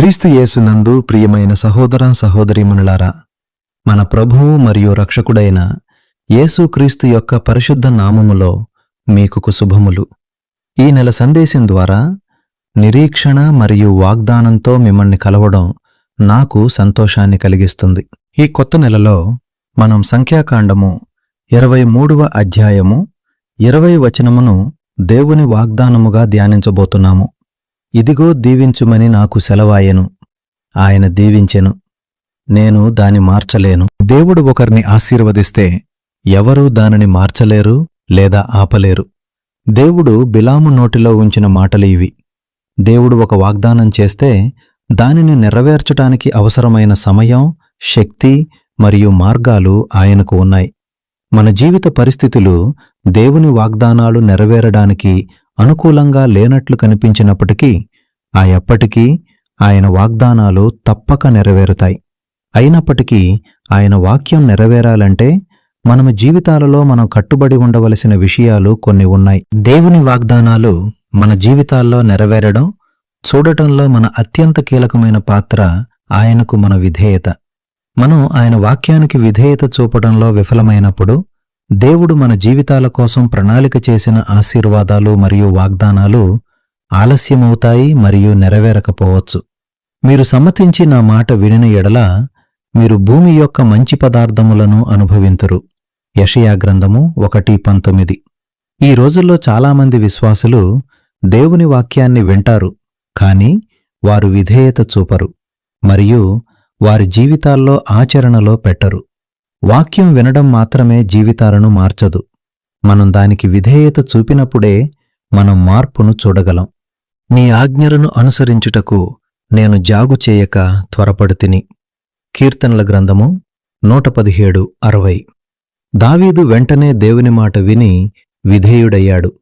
క్రీస్తు యేసునందు ప్రియమైన సహోదర సహోదరీమణులారా మన ప్రభువు మరియు రక్షకుడైన యేసుక్రీస్తు యొక్క పరిశుద్ధ నామములో మీకు శుభములు. ఈ నెల సందేశం ద్వారా నిరీక్షణ మరియు వాగ్దానంతో మిమ్మల్ని కలవడం నాకు సంతోషాన్ని కలిగిస్తుంది. ఈ కొత్త నెలలో మనం సంఖ్యాకాండము ఇరవై మూడవ అధ్యాయము ఇరవై వచనమును దేవుని వాగ్దానముగా ధ్యానించబోతున్నాము. ఇదిగో దీవించుమని నాకు సెలవాయెను. ఆయన దీవించెను. నేను దాని మార్చలేను. దేవుడు ఒకరిని ఆశీర్వదిస్తే ఎవరూ దానిని మార్చలేరు లేదా ఆపలేరు. దేవుడు బిలాము నోటిలో ఉంచిన మాటలు ఇవి. దేవుడు ఒక వాగ్దానం చేస్తే దానిని నెరవేర్చటానికి అవసరమైన సమయం శక్తి మరియు మార్గాలు ఆయనకు ఉన్నాయి. మన జీవిత పరిస్థితులు దేవుని వాగ్దానాలు నెరవేరడానికి అనుకూలంగా లేనట్లు కనిపించినప్పటికీ ఆ ఎప్పటికీ ఆయన వాగ్దానాలు తప్పక నెరవేరుతాయి. అయినప్పటికీ ఆయన వాక్యం నెరవేరాలంటే మన జీవితాలలో మనం కట్టుబడి ఉండవలసిన విషయాలు కొన్ని ఉన్నాయి. దేవుని వాగ్దానాలు మన జీవితాల్లో నెరవేరడం చూడటంలో మన అత్యంత కీలకమైన పాత్ర ఆయనకు మన విధేయత. మనం ఆయన వాక్యానికి విధేయత చూపడంలో విఫలమైనప్పుడు దేవుడు మన జీవితాల కోసం ప్రణాళిక చేసిన ఆశీర్వాదాలు మరియు వాగ్దానాలు ఆలస్యమవుతాయి మరియు నెరవేరకపోవచ్చు. మీరు సమ్మతించి నా మాట వినిన ఎడల మీరు భూమి యొక్క మంచి పదార్థములను అనుభవింతురు. యషయా గ్రంథము ఒకటి పంతొమ్మిది. ఈ రోజుల్లో చాలామంది విశ్వాసులు దేవుని వాక్యాన్ని వింటారు కాని వారు విధేయత చూపరు మరియు వారి జీవితాల్లో ఆచరణలో పెట్టరు. వాక్యం వినడం మాత్రమే జీవితాలను మార్చదు. మనం దానికి విధేయత చూపినప్పుడే మనం మార్పును చూడగలం. నీ ఆజ్ఞలను అనుసరించుటకు నేను జాగు చేయక త్వరపడుతిని. కీర్తనల గ్రంథము నూట పదిహేడు అరవై. దావీదు వెంటనే దేవుని మాట విని విధేయుడయ్యాడు.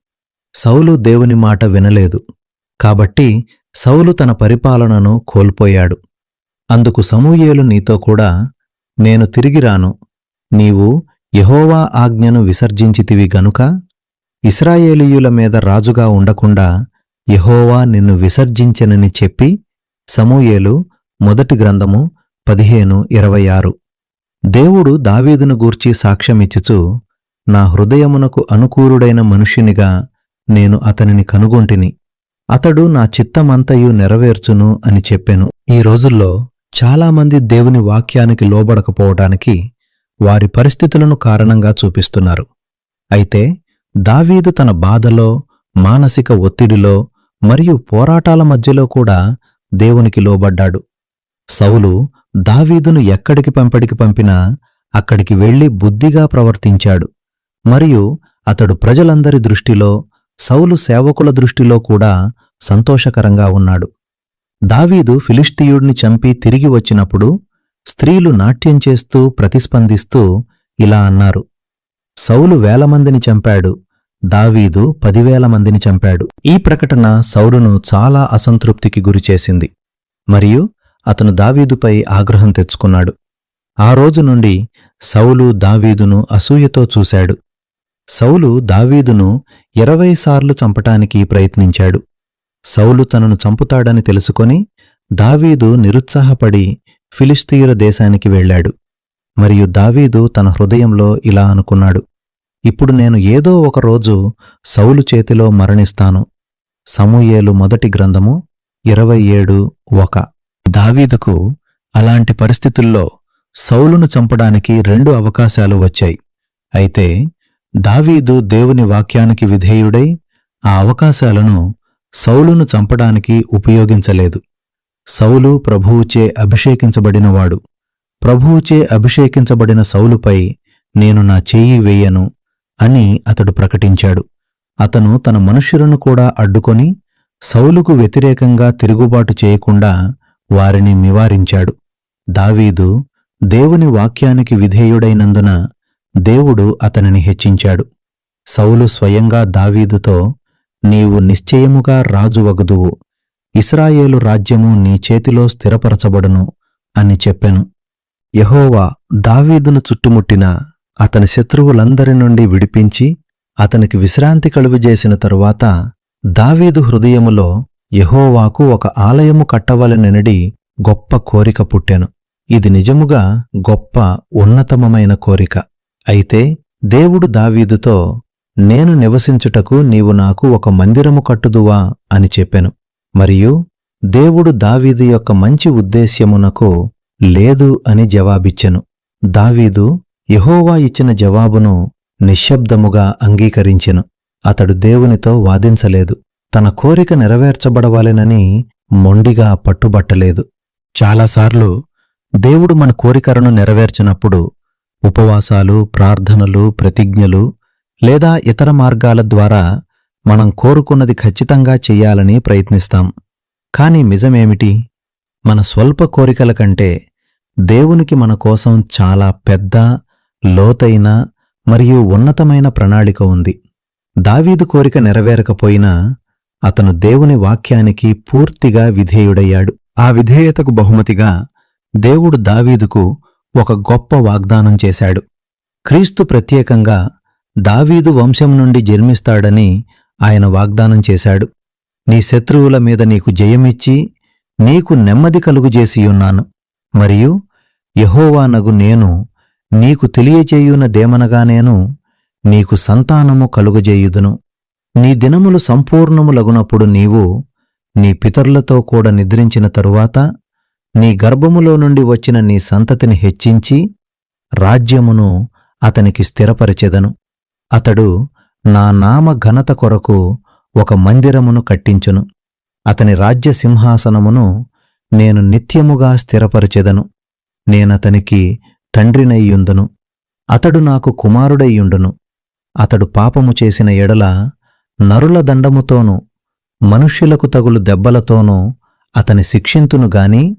సౌలు దేవుని మాట వినలేదు. కాబట్టి సౌలు తన పరిపాలనను కోల్పోయాడు. అందుకు సమూయేలు నీతో కూడా నేను తిరిగి రాను నీవు యహోవా ఆజ్ఞను విసర్జించితివి గనుక ఇస్రాయేలీయుల మీద రాజుగా ఉండకుండా యహోవా నిన్ను విసర్జించెనని చెప్పి సమూయేలు మొదటి గ్రంథము పదిహేను ఇరవై ఆరు. దేవుడు దావీదును గూర్చి సాక్ష్యమిచ్చుచు నా హృదయమునకు అనుకూరుడైన మనుషునిగా నేను అతనిని కనుగొంటిని. అతడు నా చిత్తమంతయు నెరవేర్చును అని చెప్పెను. ఈ రోజుల్లో చాలామంది దేవుని వాక్యానికి లోబడకపోవటానికి వారి పరిస్థితులను కారణంగా చూపిస్తున్నారు. అయితే దావీదు తన బాధలో మానసిక ఒత్తిడిలో మరియు పోరాటాల మధ్యలో కూడా దేవునికి లోబడ్డాడు. సౌలు దావీదును ఎక్కడికి పంపడికి పంపినా అక్కడికి వెళ్ళి బుద్ధిగా ప్రవర్తించాడు. మరియు అతడు ప్రజలందరి దృష్టిలో సౌలు సేవకుల దృష్టిలో కూడా సంతోషకరంగా ఉన్నాడు. దావీదు ఫిలిస్తీయుడిని చంపి తిరిగి వచ్చినప్పుడు స్త్రీలు నాట్యం చేస్తూ ప్రతిస్పందిస్తూ ఇలా అన్నారు. సౌలు వేల మందిని చంపాడు. దావీదు పదివేల మందిని చంపాడు. ఈ ప్రకటన సౌలును చాలా అసంతృప్తికి గురిచేసింది మరియు అతను దావీదుపై ఆగ్రహం తెచ్చుకున్నాడు. ఆ రోజు నుండి సౌలు దావీదును అసూయతో చూశాడు. సౌలు దావీదును ఇరవై సార్లు చంపటానికి ప్రయత్నించాడు. సౌలు తనను చంపుతాడని తెలుసుకొని దావీదు నిరుత్సాహపడి ఫిలిస్తీయుల దేశానికి వెళ్ళాడు. మరియు దావీదు తన హృదయంలో ఇలా అనుకున్నాడు. ఇప్పుడు నేను ఏదో ఒక రోజు సౌలు చేతిలో మరణిస్తాను. సమూయేలు మొదటి గ్రంథము ఇరవై ఏడు ఒక. దావీదుకు అలాంటి పరిస్థితుల్లో సౌలును చంపడానికి రెండు అవకాశాలు వచ్చాయి. అయితే దావీదు దేవుని వాక్యానికి విధేయుడై ఆ అవకాశాలను సౌలును చంపడానికి ఉపయోగించలేదు. సౌలు ప్రభువుచే అభిషేకించబడినవాడు. ప్రభువుచే అభిషేకించబడిన సౌలుపై నేను నా చేయి వేయను అని అతడు ప్రకటించాడు. అతను తన మనుష్యులను కూడా అడ్డుకొని సౌలుకు వ్యతిరేకంగా తిరుగుబాటు చేయకుండా వారిని నివారించాడు. దావీదు దేవుని వాక్యానికి విధేయుడైనందున దేవుడు అతనిని హెచ్చించాడు. సౌలు స్వయంగా దావీదుతో నీవు నిశ్చయముగా రాజువగుదువు ఇస్రాయేలు రాజ్యము నీ చేతిలో స్థిరపరచబడును అని చెప్పెను. యహోవా దావీదును చుట్టుముట్టిన అతని శత్రువులందరి నుండి విడిపించి అతనికి విశ్రాంతి కలుగజేసిన తరువాత దావీదు హృదయములో యహోవాకు ఒక ఆలయము కట్టవలనెనడి గొప్ప కోరిక పుట్టెను. ఇది నిజముగా గొప్ప ఉన్నతమమైన కోరిక. అయితే దేవుడు దావీదుతో నేను నివసించుటకు నీవు నాకు ఒక మందిరము కట్టుదువా అని చెప్పెను. మరియు దేవుడు దావీదు యొక్క మంచి ఉద్దేశ్యమునకు లేదు అని జవాబిచ్చెను. దావీదు యహోవా ఇచ్చిన జవాబును నిశ్శబ్దముగా అంగీకరించెను. అతడు దేవునితో వాదించలేదు. తన కోరిక నెరవేర్చబడవాలెనని మొండిగా పట్టుబట్టలేదు. చాలాసార్లు దేవుడు మన కోరికలను నెరవేర్చినప్పుడు ఉపవాసాలు ప్రార్థనలు ప్రతిజ్ఞలు లేదా ఇతర మార్గాల ద్వారా మనం కోరుకున్నది ఖచ్చితంగా చెయ్యాలని ప్రయత్నిస్తాం. కాని నిజమేమిటి? మన స్వల్ప కోరికల కంటే దేవునికి మన కోసం చాలా పెద్ద లోతైన మరియు ఉన్నతమైన ప్రణాళిక ఉంది. దావీదు కోరిక నెరవేరకపోయినా అతను దేవుని వాక్యానికి పూర్తిగా విధేయుడయ్యాడు. ఆ విధేయతకు బహుమతిగా దేవుడు దావీదుకు ఒక గొప్ప వాగ్దానం చేశాడు. క్రీస్తు ప్రత్యేకంగా దావీదు వంశం నుండి జన్మిస్తాడని ఆయన వాగ్దానం చేశాడు. నీ శత్రువుల మీద నీకు జయమిచ్చి నీకు నెమ్మది కలుగుజేసియున్నాను మరియు యహోవానగు నేను నీకు తెలియచేయునదేమనగా నేను నీకు సంతానము కలుగజేయుదును నీ దినములు సంపూర్ణములగునప్పుడు నీవు నీ పితరులతో కూడా నిద్రించిన తరువాత నీ గర్భములో నుండి వచ్చిన నీ సంతతిని హెచ్చించి రాజ్యమును అతనికి స్థిరపరచెదను. అతడు నా నామ ఘనత కొరకు ఒక మందిరమును కట్టించును. అతని రాజ్య సింహాసనమును నేను నిత్యముగా స్థిరపరచెదను. నేనతనికి తండ్రినయ్యుందును. అతడు నాకు కుమారుడయ్యుండును. అతడు పాపము చేసిన ఎడల నరుల దండముతోనూ మనుష్యులకు తగులు దెబ్బలతోనూ అతని శిక్షింతును గాని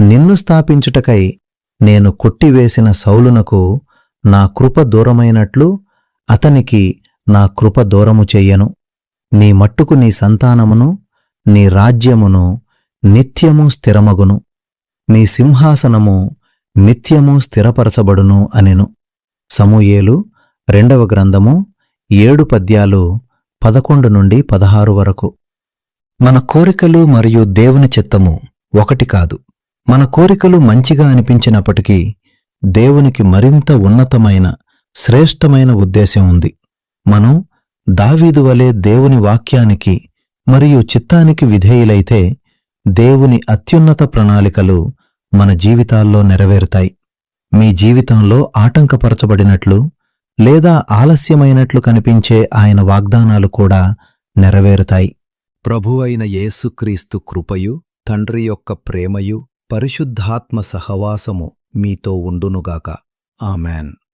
నిన్ను స్థాపించుటకై నేను కొట్టివేసిన సౌలునకు నా కృప దూరమైనట్లు అతనికి నా కృప దూరము చెయ్యను నీ మట్టుకు నీ సంతానమును నీ రాజ్యమును నిత్యము స్థిరమగును. నీ సింహాసనము నిత్యము స్థిరపరచబడును అనెను. సమూయేలు రెండవ గ్రంథము ఏడు పద్యాలు పదకొండు నుండి పదహారు వరకు. మన కోరికలు మరియు దేవుని చిత్తము ఒకటి కాదు. మన కోరికలు మంచిగా అనిపించినప్పటికీ దేవునికి మరింత ఉన్నతమైన శ్రేష్టమైన ఉద్దేశం ఉంది. మనం దావీదు వలె దేవుని వాక్యానికి మరియు చిత్తానికి విధేయులైతే దేవుని అత్యున్నత ప్రణాళికలు మన జీవితాల్లో నెరవేరుతాయి. మీ జీవితంలో ఆటంకపరచబడినట్లు లేదా ఆలస్యమైనట్లు కనిపించే ఆయన వాగ్దానాలు కూడా నెరవేరుతాయి. ప్రభువైన యేసుక్రీస్తు కృపయు తండ్రి యొక్క ప్రేమయు పరిశుద్ధాత్మ సహవాసము మీతో ఉండునుగాక. ఆమెన్.